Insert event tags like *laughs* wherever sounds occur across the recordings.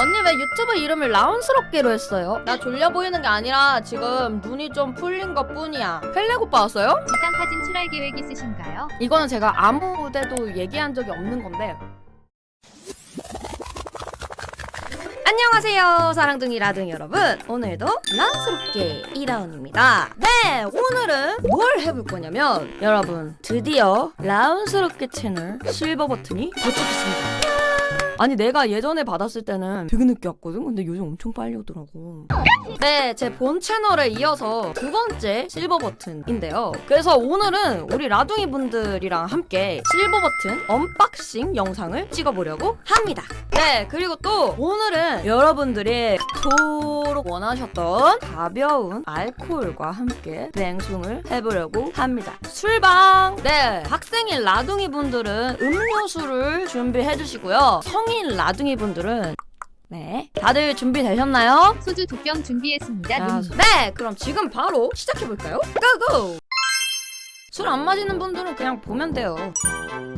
언니 왜 유튜브 이름을 라운스럽게로 했어요? 나 졸려 보이는 게 아니라 지금 눈이 좀 풀린 것 뿐이야. 펠레고 봤어요? 이상 사진 출할 계획 있으신가요? 이거는 제가 아무 데도 얘기한 적이 없는 건데. 안녕하세요 사랑둥이 라둥이 여러분 오늘도 라운스럽게 2라운입니다 네 오늘은 뭘 해볼 거냐면 여러분 드디어 라운스럽게 채널 실버 버튼이 도착했습니다 아니 내가 예전에 받았을 때는 되게 늦게 왔거든 근데 요즘 엄청 빨리 오더라고 네, 제 본 채널에 이어서 두 번째 실버 버튼인데요. 그래서 오늘은 우리 라둥이 분들이랑 함께 실버 버튼 언박싱 영상을 찍어보려고 합니다. 네, 그리고 또 오늘은 여러분들이 그토록 원하셨던 가벼운 알코올과 함께 뱅숭을 해보려고 합니다. 술방! 네, 학생인 라둥이 분들은 음료수를 준비해 주시고요. 성인 라둥이 분들은 네, 다들 준비되셨나요? 소주 두 병 준비했습니다. 자, 눈. 네, 그럼 지금 바로 시작해볼까요? 고고! 술 안 마시는 분들은 그냥 보면 돼요.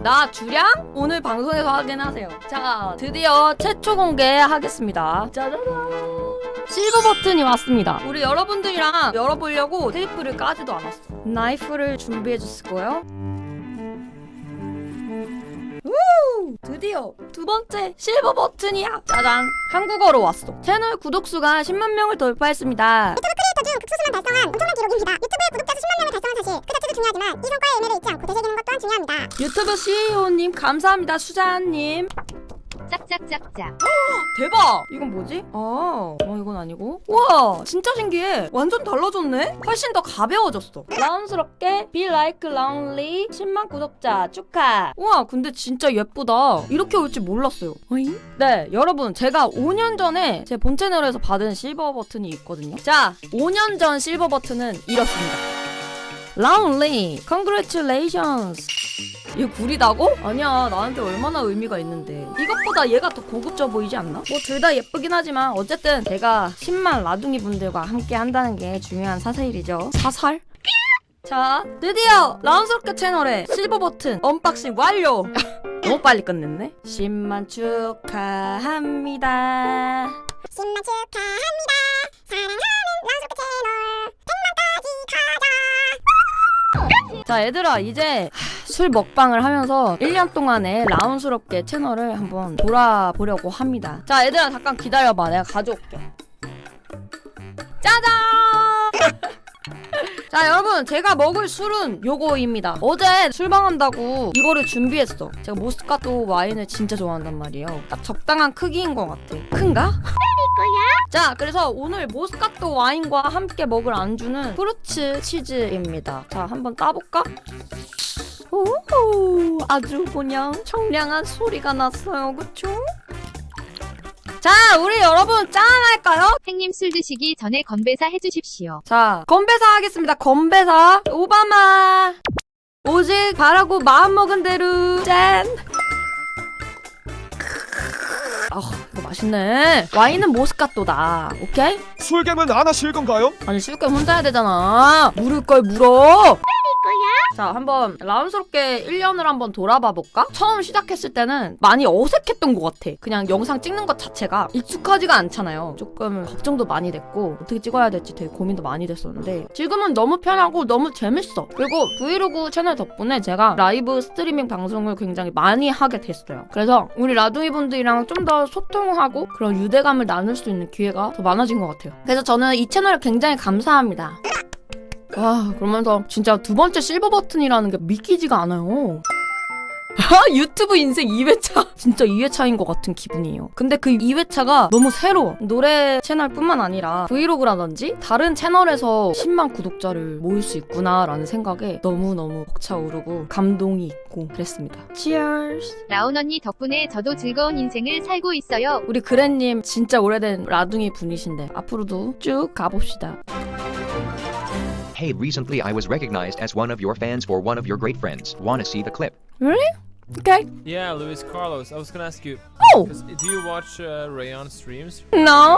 나 주량? 오늘 방송에서 확인하세요. 자, 드디어 최초 공개하겠습니다. 짜자잔! 실버 버튼이 왔습니다. 우리 여러분들이랑 열어보려고 테이프를 까지도 않았어. 나이프를 준비해줬을 거예요. 우! 드디어 두 번째 실버 버튼이야. 짜잔! 한국어로 왔어. 채널 구독 수가 10만 명을 돌파했습니다. 중 극소수만 달성한 엄청난 기록입니다. 유튜브에 구독자 수 10만 명을 달성한 사실 그 자체도 중요하지만 이 성과에 의미를 잊지 않고 되새기는 것 또한 중요합니다. 유튜브 CEO님 감사합니다 수자님 짝짝짝짝. 대박! 이건 뭐지? 아 어, 이건 아니고? 우와 진짜 신기해. 완전 달라졌네? 훨씬 더 가벼워졌어. 라운스럽게 Be Like Lonely 10만 구독자 축하. 우와 근데 진짜 예쁘다. 이렇게 올 줄 몰랐어요. 어잉? 네 여러분 제가 5년 전에 제 본 채널에서 받은 실버 버튼이 있거든요. 자 5년 전 실버 버튼은 이렇습니다. Lonely. Congratulations 얘 구리다고? 아니야 나한테 얼마나 의미가 있는데 이것보다 얘가 더 고급져 보이지 않나? 뭐 둘 다 예쁘긴 하지만 어쨌든 제가 10만 라둥이 분들과 함께 한다는 게 중요한 사세일이죠 사살? 자 드디어 라운스럽게 채널에 실버 버튼 언박싱 완료 *laughs* 너무 빨리 끝냈네 10만 축하합니다 10만 축하합니다. 사랑하는 랑스럽게 채널 100만까지 가자. 자 얘들아 이제 술 먹방을 하면서 1년 동안의 라운스럽게 채널을 한번 돌아보려고 합니다. 자 얘들아 잠깐 기다려봐. 내가 가져올게. 짜잔! *laughs* 자 여러분 제가 먹을 술은 요거입니다. 어제 술방한다고 이거를 준비했어. 제가 모스카토 와인을 진짜 좋아한단 말이에요. 딱 적당한 크기인 것 같아. 큰가? 자, 그래서 오늘 모스카토 와인과 함께 먹을 안주는 프루츠 치즈입니다. 자, 한번 따볼까? 오, 아주 그냥 청량한 소리가 났어요, 그쵸? 자, 우리 여러분 짠 할까요? 행님 술 드시기 전에 건배사 해주십시오. 자, 건배사 하겠습니다. 건배사. 오바마. 오직 바라고 마음먹은 대로 짠. 아, 이거 맛있네. 와인은 모스카토다. 오케이? 술겜은 안 하실 건가요? 아니 술게 혼자 해야 되잖아. 물을 걸 물어. 자, 한번 라운스럽게 1년을 한번 돌아봐 볼까? 처음 시작했을 때는 많이 어색했던 것 같아. 그냥 영상 찍는 것 자체가 익숙하지가 않잖아요. 조금 걱정도 많이 됐고 어떻게 찍어야 될지 되게 고민도 많이 됐었는데 지금은 너무 편하고 너무 재밌어. 그리고 브이로그 채널 덕분에 제가 라이브 스트리밍 방송을 굉장히 많이 하게 됐어요. 그래서 우리 라둥이 분들이랑 좀 더 소통하고 그런 유대감을 나눌 수 있는 기회가 더 많아진 것 같아요. 그래서 저는 이 채널을 굉장히 감사합니다. 와 그러면서 진짜 두 번째 실버 버튼이라는 게 믿기지가 않아요. 아, *laughs* 유튜브 인생 2회차 *laughs* 진짜 2회차인 것 같은 기분이에요 근데 그 2회차가 너무 새로워 노래 채널뿐만 아니라 브이로그라든지 다른 채널에서 10만 구독자를 모을 수 있구나라는 생각에 너무너무 벅차오르고 감동이 있고 그랬습니다 Cheers 라온 언니 덕분에 저도 즐거운 인생을 살고 있어요. 우리 그랜님 진짜 오래된 라둥이 분이신데 앞으로도 쭉 가봅시다 Hey, recently I was recognized as one of your fans for one of your great friends. Wanna see the clip? Okay Yeah, Luis Carlos. I was gonna ask you, Oh do you watch uh, Rayon streams? No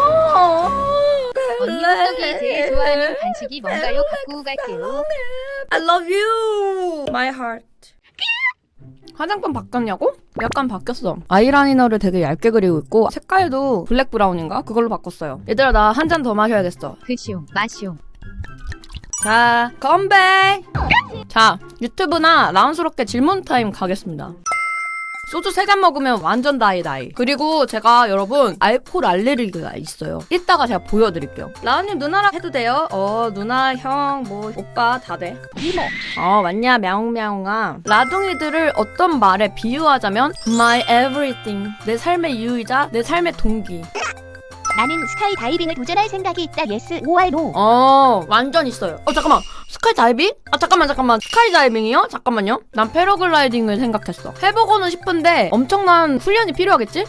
언니 제일 좋아하는 간식이 뭔가요? 갖고 갈게요. I love you, my heart. 화장품 바꿨냐고? 약간 바뀌었어. 아이라이너를 되게 얇게 그리고 있고 색깔도 블랙 브라운인가? 그걸로 바꿨어요. 얘들아 나 한 잔 더 마셔야겠어. 그쇼 마쇼 자, 컴백! 자, 유튜브나 라운스럽게 질문 타임 가겠습니다. 소주 3잔 먹으면 완전 다이 다이. 그리고 제가 여러분 알콜 알레르기가 있어요. 이따가 제가 보여드릴게요. 라운님 누나랑 해도 돼요? 어 누나 형 뭐 오빠 다 돼. 이모. 어 맞냐 мя옹мя옹아. 라둥이들을 어떤 말에 비유하자면 my everything 내 삶의 이유이자 내 삶의 동기. 나는 스카이 다이빙을 도전할 생각이 있다. 예스, 오알 노. 어, 완전 있어요. 어, 잠깐만. 스카이 다이빙? 아, 잠깐만, 잠깐만. 스카이 다이빙이요? 잠깐만요. 난 패러글라이딩을 생각했어. 해보고는 싶은데 엄청난 훈련이 필요하겠지?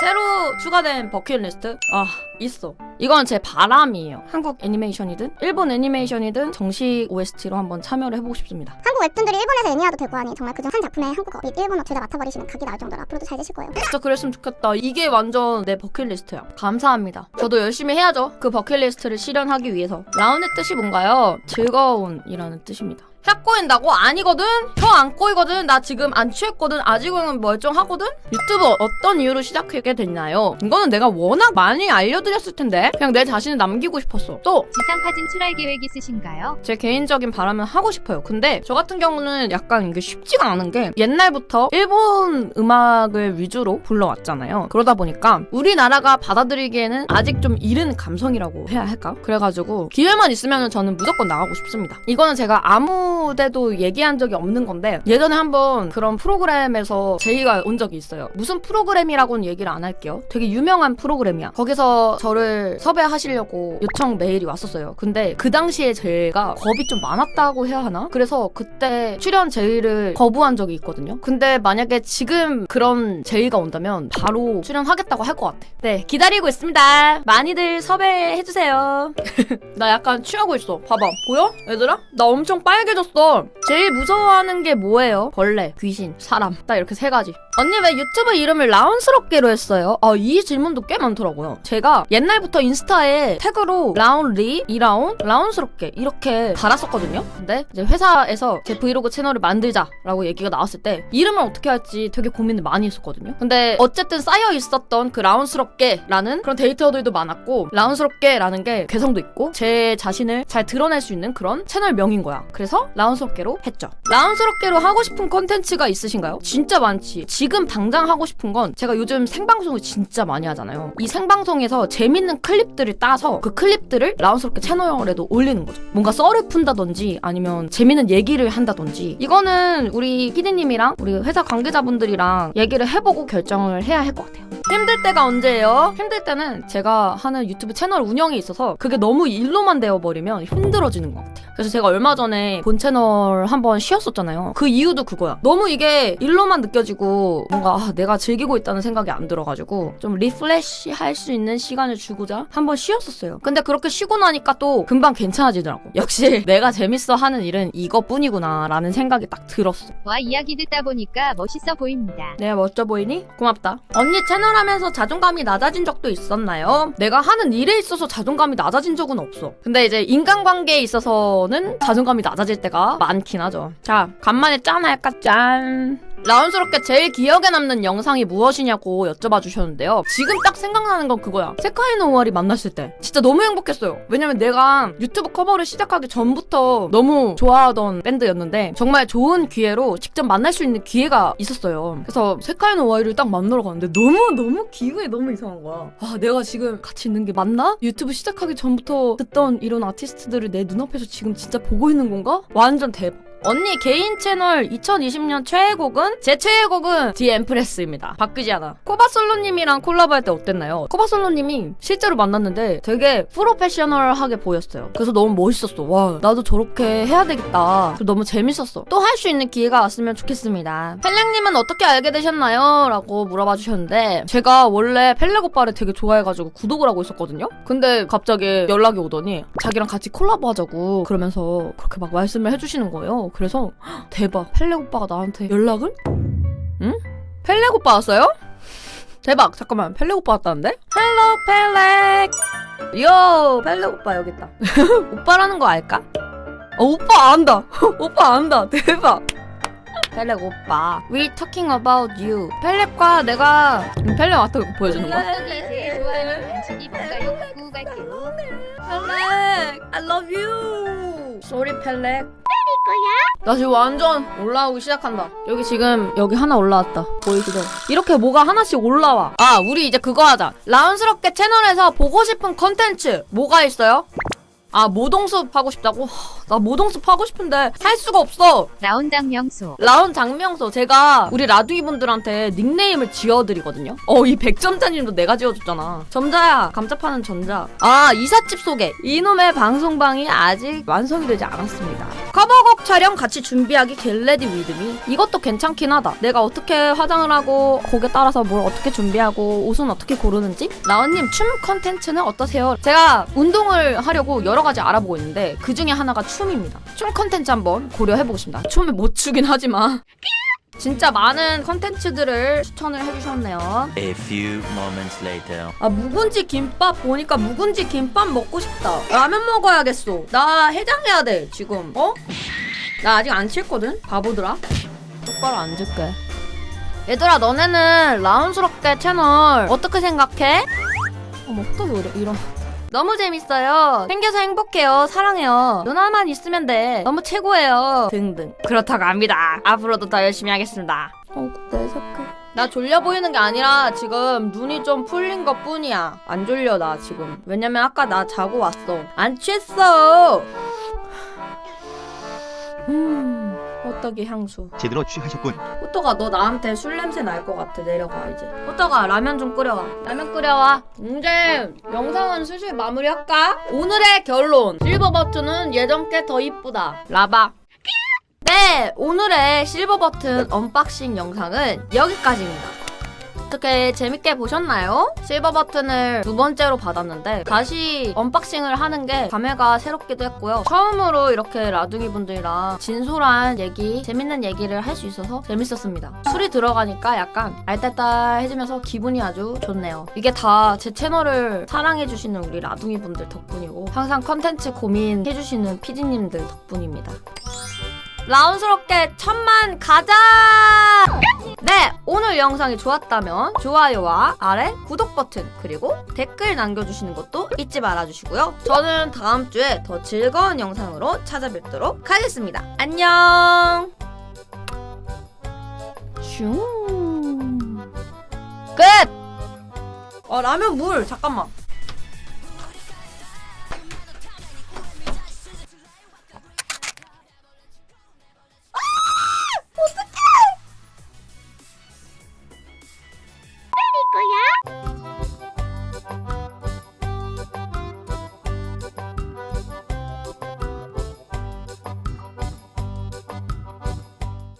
새로 추가된 버킷리스트? 아, 있어. 이건 제 바람이에요. 한국 애니메이션이든 일본 애니메이션이든 정식 OST로 한번 참여를 해보고 싶습니다. 한국 웹툰들이 일본에서 애니화도 되고 하니 정말 그중 한 작품에 한국어 및 일본어 둘 다 맡아버리시면 각이 나올 정도로 앞으로도 잘 되실 거예요. 진짜 그랬으면 좋겠다. 이게 완전 내 버킷리스트야. 감사합니다. 저도 열심히 해야죠. 그 버킷리스트를 실현하기 위해서. 라운의 뜻이 뭔가요? 즐거운이라는 뜻입니다. 혀 꼬인다고? 아니거든? 혀 안 꼬이거든? 나 지금 안 취했거든? 아직은 멀쩡하거든? 유튜브 어떤 이유로 시작하게 됐나요? 이거는 내가 워낙 많이 알려드렸을 텐데 그냥 내 자신을 남기고 싶었어. 또 지상 파진 출할 계획 있으신가요? 제 개인적인 바람은 하고 싶어요. 근데 저 같은 경우는 약간 이게 쉽지가 않은 게 옛날부터 일본 음악을 위주로 불러왔잖아요. 그러다 보니까 우리나라가 받아들이기에는 아직 좀 이른 감성이라고 해야 할까? 그래가지고 기회만 있으면 저는 무조건 나가고 싶습니다. 이거는 제가 아무 데도 얘기한 적이 없는 건데 예전에 한번 그런 프로그램에서 제의가 온 적이 있어요. 무슨 프로그램이라고는 얘기를 안 할게요. 되게 유명한 프로그램이야. 거기서 저를 섭외하시려고 요청 메일이 왔었어요. 근데 그 당시에 제가 겁이 좀 많았다고 해야 하나? 그래서 그때 출연 제의를 거부한 적이 있거든요. 근데 만약에 지금 그런 제의가 온다면 바로 출연하겠다고 할 것 같아. 네, 기다리고 있습니다. 많이들 섭외해주세요. *laughs* 나 약간 취하고 있어. 봐봐. 보여? 얘들아? 나 엄청 빨개 졌어. 제일 무서워하는 게 뭐예요? 벌레, 귀신, 사람. 딱 이렇게 세 가지. 언니 왜 유튜브 이름을 라운스럽게로 했어요? 아, 이 질문도 꽤 많더라고요. 제가 옛날부터 인스타에 태그로 라운리, 이라운, 라운스럽게 이렇게 달았었거든요. 근데 이제 회사에서 제 브이로그 채널을 만들자라고 얘기가 나왔을 때 이름을 어떻게 할지 되게 고민을 많이 했었거든요. 근데 어쨌든 쌓여 있었던 그 라운스럽게라는 그런 데이터들도 많았고 라운스럽게라는 게 개성도 있고 제 자신을 잘 드러낼 수 있는 그런 채널명인 거야. 그래서 라운스럽게로 했죠. 라운스럽게로 하고 싶은 컨텐츠가 있으신가요? 진짜 많지. 지금 당장 하고 싶은 건 제가 요즘 생방송을 진짜 많이 하잖아요. 이 생방송에서 재밌는 클립들을 따서 그 클립들을 라운스럽게 채널에도 올리는 거죠. 뭔가 썰을 푼다든지 아니면 재밌는 얘기를 한다든지 이거는 우리 피디님이랑 우리 회사 관계자분들이랑 얘기를 해보고 결정을 해야 할 것 같아요. 힘들 때가 언제예요? 힘들 때는 제가 하는 유튜브 채널 운영에 있어서 그게 너무 일로만 되어버리면 힘들어지는 것 같아요. 그래서 제가 얼마 전에 본 채널 한번 쉬었었잖아요. 그 이유도 그거야. 너무 이게 일로만 느껴지고 뭔가 아, 내가 즐기고 있다는 생각이 안 들어가지고 좀 리플레시 할 수 있는 시간을 주고자 한번 쉬었었어요. 근데 그렇게 쉬고 나니까 또 금방 괜찮아지더라고. 역시 *laughs* 내가 재밌어 하는 일은 이것뿐이구나 라는 생각이 딱 들었어. 와 이야기 듣다 보니까 멋있어 보입니다. 내가 멋져 보이니? 고맙다. 언니 채널 하면서 자존감이 낮아진 적도 있었나요? 내가 하는 일에 있어서 자존감이 낮아진 적은 없어. 근데 이제 인간관계에 있어서는 자존감이 낮아질 때가 많긴 하죠. 자, 간만에 짠 할까? 짠. 라운스럽게 제일 기억에 남는 영상이 무엇이냐고 여쭤봐 주셨는데요. 지금 딱 생각나는 건 그거야. 세카이노 오알이 만났을 때. 진짜 너무 행복했어요. 왜냐면 내가 유튜브 커버를 시작하기 전부터 너무 좋아하던 밴드였는데 정말 좋은 기회로 직접 만날 수 있는 기회가 있었어요. 그래서 세카이노 오알을 딱 만나러 갔는데 너무 너무 기분이 너무 이상한 거야. 아 내가 지금 같이 있는 게 맞나? 유튜브 시작하기 전부터 듣던 이런 아티스트들을 내 눈앞에서 지금 진짜 보고 있는 건가? 완전 대박. 언니 개인 채널 2020년 최애곡은 제 최애곡은 디 엠프레스입니다. 바뀌지 않아. 코바솔로님이랑 콜라보할 때 어땠나요? 코바솔로님이 실제로 만났는데 되게 프로페셔널하게 보였어요. 그래서 너무 멋있었어. 와 나도 저렇게 해야 되겠다. 너무 재밌었어. 또 할 수 있는 기회가 왔으면 좋겠습니다. 펠랭님은 어떻게 알게 되셨나요? 라고 물어봐 주셨는데 제가 원래 펠렉 오빠를 되게 좋아해가지고 구독을 하고 있었거든요. 근데 갑자기 연락이 오더니 자기랑 같이 콜라보 하자고 그러면서 그렇게 막 말씀을 해주시는 거예요. 그래서 헉, 대박 펠렉 오빠가 나한테 연락을? 응? 펠렉 오빠 왔어요? 대박 잠깐만 펠렉 오빠 왔다는데? 헬로 펠렉 요 펠렉 오빠 여기 있다 *laughs* 오빠라는 거 알까? 어 오빠 안다 *laughs* 오빠 안다 대박 펠렉 오빠. We talking about you. 펠렉과 내가 음, 펠렉 왔다 고 보여주는 거야? 펠렉, I love you. Sorry, 펠렉. 나 지금 완전 올라오기 시작한다. 여기 지금 여기 하나 올라왔다. 보이시죠? 이렇게 뭐가 하나씩 올라와. 아, 우리 이제 그거 하자. 라운스럽게 채널에서 보고 싶은 컨텐츠 뭐가 있어요? 아, 모동숲 하고 싶다고? 하, 나 모동숲 하고 싶은데 할 수가 없어. 라온당 명소. 라운 장명소 제가 우리 라두이 분들한테 닉네임을 지어드리거든요. 어 이 백점자님도 내가 지어줬잖아. 점자야 감자 파는 점자. 아 이삿집 소개. 이놈의 방송방이 아직 완성이 되지 않았습니다. 커버곡 촬영 같이 준비하기 겟레디 위드미. 이것도 괜찮긴 하다. 내가 어떻게 화장을 하고 곡에 따라서 뭘 어떻게 준비하고 옷은 어떻게 고르는지. 라온님 춤 컨텐츠는 어떠세요? 제가 운동을 하려고 여러 가지 알아보고 있는데 그 중에 하나가 춤 입니다. 춤 컨텐츠 한번 고려해보고 싶습니다. 춤을 못 추긴 하지만 진짜 많은 컨텐츠들을 추천을 해주셨네요. A few moments later. 아 묵은지 김밥 보니까 묵은지 김밥 먹고 싶다. 라면 먹어야겠어. 나 해장해야 돼 지금. 어? 나 아직 안 칠거든. 바보들아. 똑바로 앉을게. 얘들아 너네는 라운스럽게 채널 어떻게 생각해? 어머 또 이래 이런. 너무 재밌어요. 생겨서 행복해요. 사랑해요. 누나만 있으면 돼. 너무 최고예요. 등등. 그렇다고 합니다. 앞으로도 더 열심히 하겠습니다. 어, 내. 나 졸려 보이는 게 아니라 지금 눈이 좀 풀린 것 뿐이야. 안 졸려, 나 지금. 왜냐면 아까 나 자고 왔어. 안 취했어! 음, 호떡이 향수. 제대로 취하셨군. 호떡아, 너 나한테 술 냄새 날 것 같아. 내려가, 이제. 호떡아, 라면 좀 끓여와. 라면 끓여와. 이제 영상은 슬슬 마무리할까? 오늘의 결론. 실버 버튼은 예전 게더 이쁘다. 라바. 네, 오늘의 실버 버튼 언박싱 영상은 여기까지입니다. 어떻게 재밌게 보셨나요? 실버 버튼을 두 번째로 받았는데 다시 언박싱을 하는 게 감회가 새롭기도 했고요. 처음으로 이렇게 라둥이 분들이랑 진솔한 얘기, 재밌는 얘기를 할 수 있어서 재밌었습니다. 술이 들어가니까 약간 알딸딸해지면서 기분이 아주 좋네요. 이게 다 제 채널을 사랑해주시는 우리 라둥이 분들 덕분이고 항상 컨텐츠 고민해주시는 피디님들 덕분입니다. 라운스럽게 천만 가자! 네, 오늘 영상이 좋았다면 좋아요와 아래 구독 버튼 그리고 댓글 남겨주시는 것도 잊지 말아주시고요. 저는 다음 주에 더 즐거운 영상으로 찾아뵙도록 하겠습니다. 안녕! 슝. 끝! 아, 라면 물! 잠깐만.